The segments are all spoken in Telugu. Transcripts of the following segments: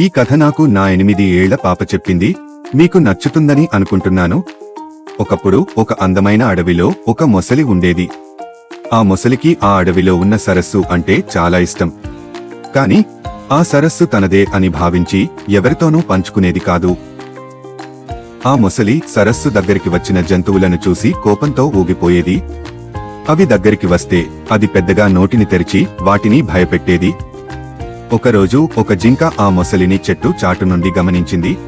ఈ కథ నాకు నా ఎనిమిది ఏళ్ళ పాప చెప్పింది. మీకు నచ్చుతుందని అనుకుంటున్నాను. ఒకప్పుడు ఒక అందమైన అడవిలో ఒక మొసలి ఉండేది. ఆ మొసలికి ఆ అడవిలో ఉన్న సరస్సు అంటే చాలా ఇష్టం. కాని ఆ సరస్సు తనదే అని భావించి ఎవరితోనూ పంచుకునేది కాదు. ఆ మొసలి సరస్సు దగ్గరికి వచ్చిన జంతువులను చూసి కోపంతో ఊగిపోయేది. అవి దగ్గరికి వస్తే అది పెద్దగా నోటిని తెరిచి వాటిని భయపెట్టేది. ఒకరోజు ఒక జింక ఆ మొసలిని చెట్టు చాటు నుండి గమనించింది.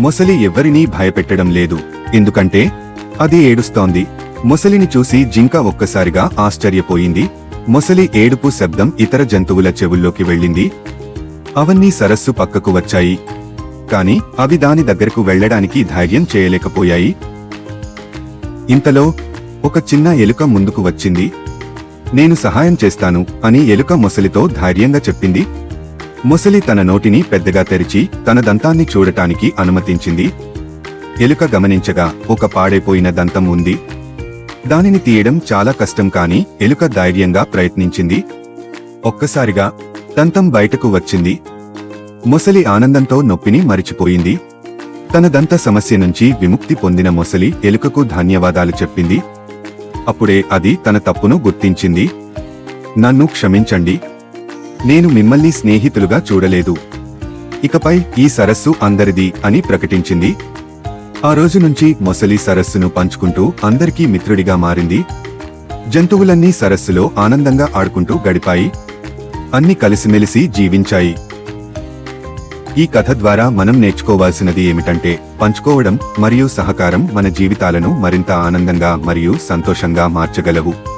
మొసలి ఎవ్వరినీ భయపెట్టడం లేదు. ఎందుకంటే అది ఏడుస్తోంది. మొసలిని చూసి జింక ఒక్కసారిగా ఆశ్చర్యపోయింది. మొసలి ఏడుపు శబ్దం ఇతర జంతువుల చెవుల్లోకి వెళ్ళింది. అవన్నీ సరస్సు పక్కకు వచ్చాయి. కాని అవి దాని దగ్గరకు వెళ్ళడానికి ధైర్యం చేయలేకపోయాయి. ఇంతలో ఒక చిన్న ఎలుక ముందుకు వచ్చింది. నేను సహాయం చేస్తాను అని ఎలుక మొసలితో ధైర్యంగా చెప్పింది. మొసలి తన నోటిని పెద్దగా తెరిచి తన దంతాన్ని చూడటానికి అనుమతించింది. ఎలుక గమనించగా ఒక పాడైపోయిన దంతం ఉంది. దానిని తీయడం చాలా కష్టం కాని ఎలుక ధైర్యంగా ప్రయత్నించింది. ఒక్కసారిగా దంతం బయటకు వచ్చింది. మొసలి ఆనందంతో నొప్పిని మరిచిపోయింది. తన దంత సమస్య నుంచి విముక్తి పొందిన మొసలి ఎలుకకు ధన్యవాదాలు చెప్పింది. అప్పుడే అది తన తప్పును గుర్తించింది. నన్ను క్షమించండి. నేను మిమ్మల్ని స్నేహితులుగా చూడలేదు. ఇకపై ఈ సరస్సు అందరిది అని ప్రకటించింది. ఆ రోజు నుంచి మొసలి సరస్సును పంచుకుంటూ అందరికీ మిత్రుడిగా మారింది. జంతువులన్నీ సరస్సులో ఆనందంగా ఆడుకుంటూ గడిపాయి. అన్ని కలిసిమెలిసి జీవించాయి. ఈ కథ ద్వారా మనం నేర్చుకోవాల్సినది ఏమిటంటే పంచుకోవడం మరియు సహకారం మన జీవితాలను మరింత ఆనందంగా మరియు సంతోషంగా మార్చగలవు.